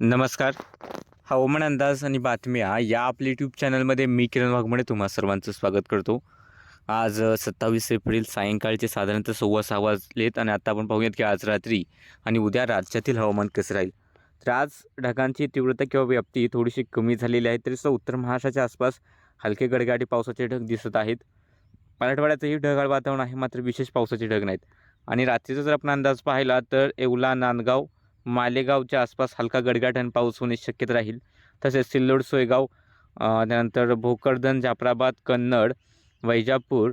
नमस्कार. हवामान अंदाज आणि बातम्या या आपल्या यूट्यूब चॅनलमध्ये मी किरण वाघमणे तुम्हा सर्वांचं स्वागत करतो. आज सत्तावीस एप्रिल सायंकाळचे साधारणतः सव्वा सहा वाजलेत आणि आता आपण पाहूयात की आज रात्री आणि उद्या राज्यातील हवामान कसं राहील. तर आज ढगांची तीव्रता किंवा व्याप्ती थोडीशी कमी झालेली आहे तरी सुद्धा उत्तर महाराष्ट्राच्या आसपास हलके गडगाडी पावसाचे ढग दिसत आहेत. मराठवाड्याचंही ढगाळ वातावरण आहे मात्र विशेष पावसाचे ढग नाहीत. आणि रात्रीचा जर आपण अंदाज पाहिला तर येवला नांदगाव मालेगावच्या आसपास हलका गडगाट आणि पाऊस होण्याची शक्यता राहील. तसेच सिल्लोड सोयगाव त्यानंतर भोकरदन जाफराबाद कन्नड वैजापूर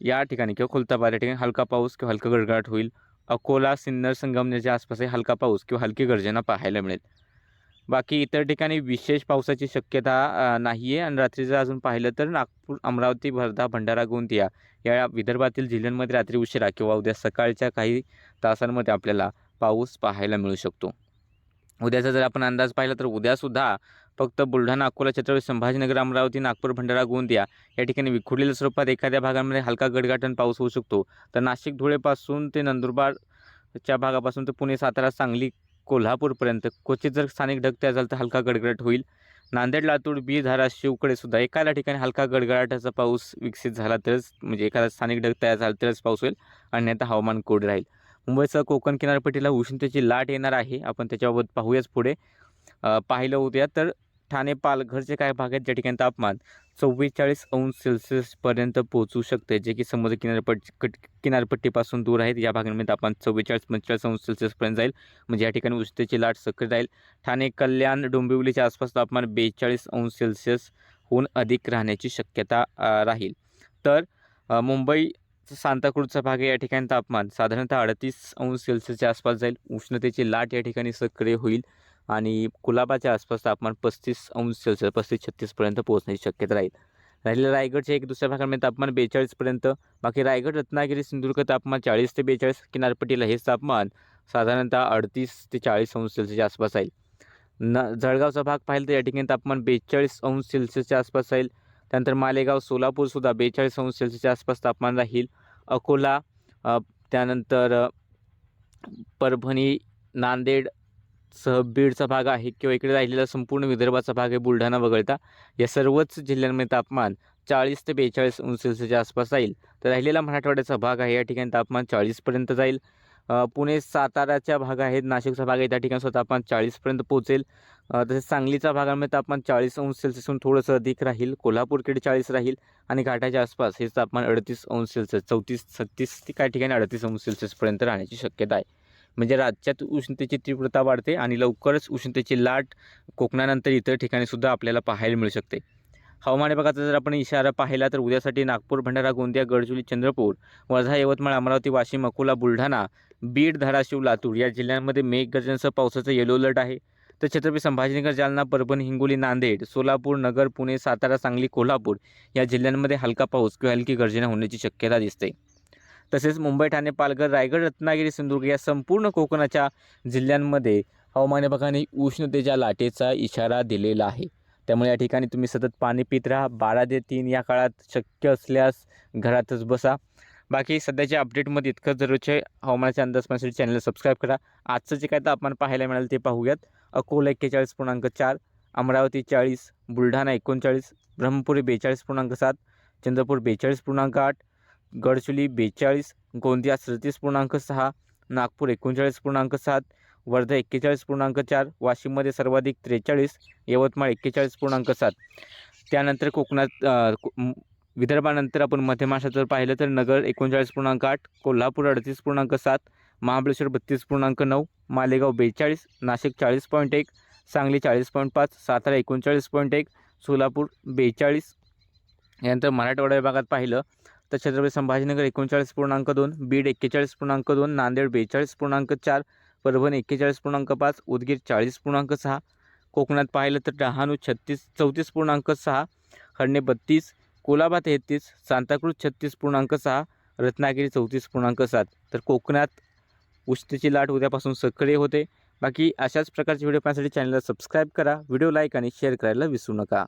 या ठिकाणी किंवा खुलताबाद या ठिकाणी हलका पाऊस किंवा हलका गडगडाट होईल. अकोला सिन्नर संगमनेरच्या आसपासही हलका पाऊस किंवा हलकी गर्जना पाहायला मिळेल. बाकी इतर ठिकाणी विशेष पावसाची शक्यता नाही आहे आणि रात्री जर अजून पाहिलं तर नागपूर अमरावती वर्धा भंडारा गोंदिया या विदर्भातील जिल्ह्यांमध्ये रात्री उशिरा किंवा उद्या सकाळच्या काही तासांमध्ये आपल्याला पाऊस पाहायला मिळू शकतो. उद्याचा जर आपण अंदाज पाहिला तर उद्यासुद्धा फक्त बुलढाणा अकोला छत्रपती संभाजीनगर अमरावती नागपूर भंडारा गोंदिया या ठिकाणी विखुरलेल्या स्वरूपात एखाद्या भागामध्ये हलका गडगाटन पाऊस होऊ शकतो. तर नाशिक धुळेपासून ते नंदुरबारच्या भागापासून ते पुणे सातारा सांगली कोल्हापूरपर्यंत क्वचित जर स्थानिक ढग तयार तर हलका गडगडाट होईल. नांदेड लातूर बी धाराशिवकडे सुद्धा एखाद्या ठिकाणी हलका गडगडाटाचा पाऊस विकसित झाला तरच म्हणजे एखादा स्थानिक ढग तयार झाला तरच पाऊस होईल. अन्यथा हवामान कोरडे राहील. मुंबईसह कोकण किनारपट्टीला उष्णतेची लाट येणार आहे. आपण त्याच्याबाबत पाहूयाच पुढे. पाहिलं होत्या तर ठाणे पालघरचे काही भाग आहेत ज्या ठिकाणी तापमान चव्वेचाळीस अंश सेल्सिअसपर्यंत पोहोचू शकते जे की समुद्र किनारपट्टी कट किनारपट्टीपासून दूर आहेत. या भागांमध्ये तापमान चव्वेचाळीस पंचेचाळीस अंश सेल्सिअसपर्यंत जाईल. म्हणजे या ठिकाणी उष्णतेची लाट सक्रिय राहील. ठाणे कल्याण डोंबिवलीच्या आसपास तापमान बेचाळीस अंश सेल्सिअसहून अधिक राहण्याची शक्यता राहील. तर मुंबई सांताक्रूजचा भाग आहे. या ठिकाणी तापमान साधारणतः अडतीस अंश सेल्सिअसच्या आसपास जाईल. उष्णतेची लाट या ठिकाणी सक्रिय होईल आणि कुलाबाच्या आसपास तापमान पस्तीस अंश सेल्सिअस पस्तीस छत्तीसपर्यंत पोहोचण्याची शक्यता राहील. राहिलेल्या रायगडच्या एक दुसऱ्या भागामध्ये तापमान बेचाळीसपर्यंत बाकी रायगड रत्नागिरी सिंधुदुर्ग तापमान चाळीस ते बेचाळीस किनारपट्टीला हेच तापमान साधारणतः अडतीस ते चाळीस अंश सेल्सिअसच्या आसपास राहील. न जळगावचा भाग पाहिलं तर या ठिकाणी तापमान बेचाळीस अंश सेल्सिअसच्या आसपास राहील. त्यानंतर मालेगाव सोलापूरसुद्धा बेचाळीस अंश सेल्सिअसच्या आसपास तापमान राहील. अकोला त्यानंतर परभणी नांदेड सह बीडचा भाग आहे किंवा इकडे राहिलेला संपूर्ण विदर्भाचा भाग आहे बुलढाणा वगळता. या सर्वच जिल्ह्यांमध्ये तापमान चाळीस ते बेचाळीस अंश सेल्सिअसच्या आसपास जाईल तर राहिलेला मराठवाड्याचा भाग आहे या ठिकाणी तापमान चाळीसपर्यंत जाईल. पुणे साताराच्या भाग आहेत. नाशिकचा भाग आहे. त्या ठिकाणी सुद्धा तापमान चाळीसपर्यंत पोहोचेल. तसेच सांगलीचा भागामध्ये तापमान चाळीस अंश सेल्सिअसून थोडंसं अधिक राहील. कोल्हापूरकडे चाळीस राहील. आणि घाटाच्या आसपास हे तापमान अडतीस अंश सेल्सिअस चौतीस छत्तीस ते काही ठिकाणी अडतीस अंश सेल्सिअसपर्यंत राहण्याची शक्यता आहे. म्हणजे राज्यात उष्णतेची तीव्रता वाढते आणि लवकरच उष्णतेची लाट कोकणानंतर इतर ठिकाणीसुद्धा आपल्याला पाहायला मिळू शकते. हवामान विभागाचा जर आपण इशारा पाहिला तर उद्यासाठी नागपूर भंडारा गोंदिया गडचिरोली चंद्रपूर वर्धा यवतमाळ अमरावती वाशिम अकोला बुलढाणा बीड धाराशिव लातूर या जिल्ह्यांमध्ये मेघगर्जनेसह पावसाचं येलो अलर्ट आहे. तर छत्रपती संभाजीनगर जालना परभणी हिंगोली नांदेड सोलापूर नगर पुणे सातारा सांगली कोल्हापूर या जिल्ह्यांमध्ये हलका पाऊस किंवा हलकी गर्जना होण्याची शक्यता दिसते. तसेच मुंबई ठाणे पालघर रायगड रत्नागिरी सिंधुदुर्ग या संपूर्ण कोकणाच्या जिल्ह्यांमध्ये हवामान विभागाने उष्णतेच्या लाटेचा इशारा दिलेला आहे. त्यामुळे या ठिकाणी तुम्ही सतत पाणी पित राहा. बारा ते तीन या काळात शक्य असल्यास घरातच बसा. बाकी सध्याच्या अपडेटमध्ये इतकं जरूरचे हवामानाचे अंदाज पाहण्यासाठी चॅनलला सबस्क्राईब करा. आजचं जे काय तापमान पाहायला मिळालं ते पाहूयात. अकोला एक्केचाळीस पूर्णांक चार अमरावती चाळीस बुलढाणा एकोणचाळीस ब्रह्मपुरी बेचाळीस पूर्णांक सात चंद्रपूर बेचाळीस पूर्णांक आठ गडचुली बेचाळीस गोंदिया सदतीस पूर्णांक सहा नागपूर एकोणचाळीस पूर्णांक सात वर्धा एक्केचाळीस पूर्णांक चार वाशिममध्ये सर्वाधिक त्रेचाळीस यवतमाळ एक्केचाळीस पूर्णांक सात. त्यानंतर कोकणात विदर्भानंतर आपण मध्य महाराष्ट्रात जर पाहिलं तर नगर एकोणचाळीस पूर्णांक आठ कोल्हापूर अडतीस पूर्णांक सात महाबळेश्वर बत्तीस पूर्णांक नऊ मालेगाव बेचाळीस नाशिक चाळीस पॉईंट एक सांगली चाळीस पॉईंट पाच सातारा एकोणचाळीस पॉईंट एक सोलापूर बेचाळीस. यानंतर मराठवाडा विभागात पाहिलं तर छत्रपती संभाजीनगर एकोणचाळीस पूर्णांक दोन बीड एक्केचाळीस पूर्णांक दोन नांदेड बेचाळीस पूर्णांक चार परभणी एक्केचाळीस पूर्णांक पाच उदगीर चाळीस पूर्णांक सहा कोकणात पाहिलं तर डहाणू छत्तीस चौतीस पूर्णांक सहा हरणे बत्तीस कोलाबा तेहतीस सांताक्रूज छत्तीस पूर्णांक सहा रत्नागिरी चौतीस पूर्णांक सात. तर कोकणात उष्णतेची लाट उद्यापासून सक्रिय होते. बाकी अशाच प्रकारचे व्हिडिओ पाहण्यासाठी चॅनलला सबस्क्राईब करा व्हिडिओ लाईक आणि शेअर करायला विसरू नका.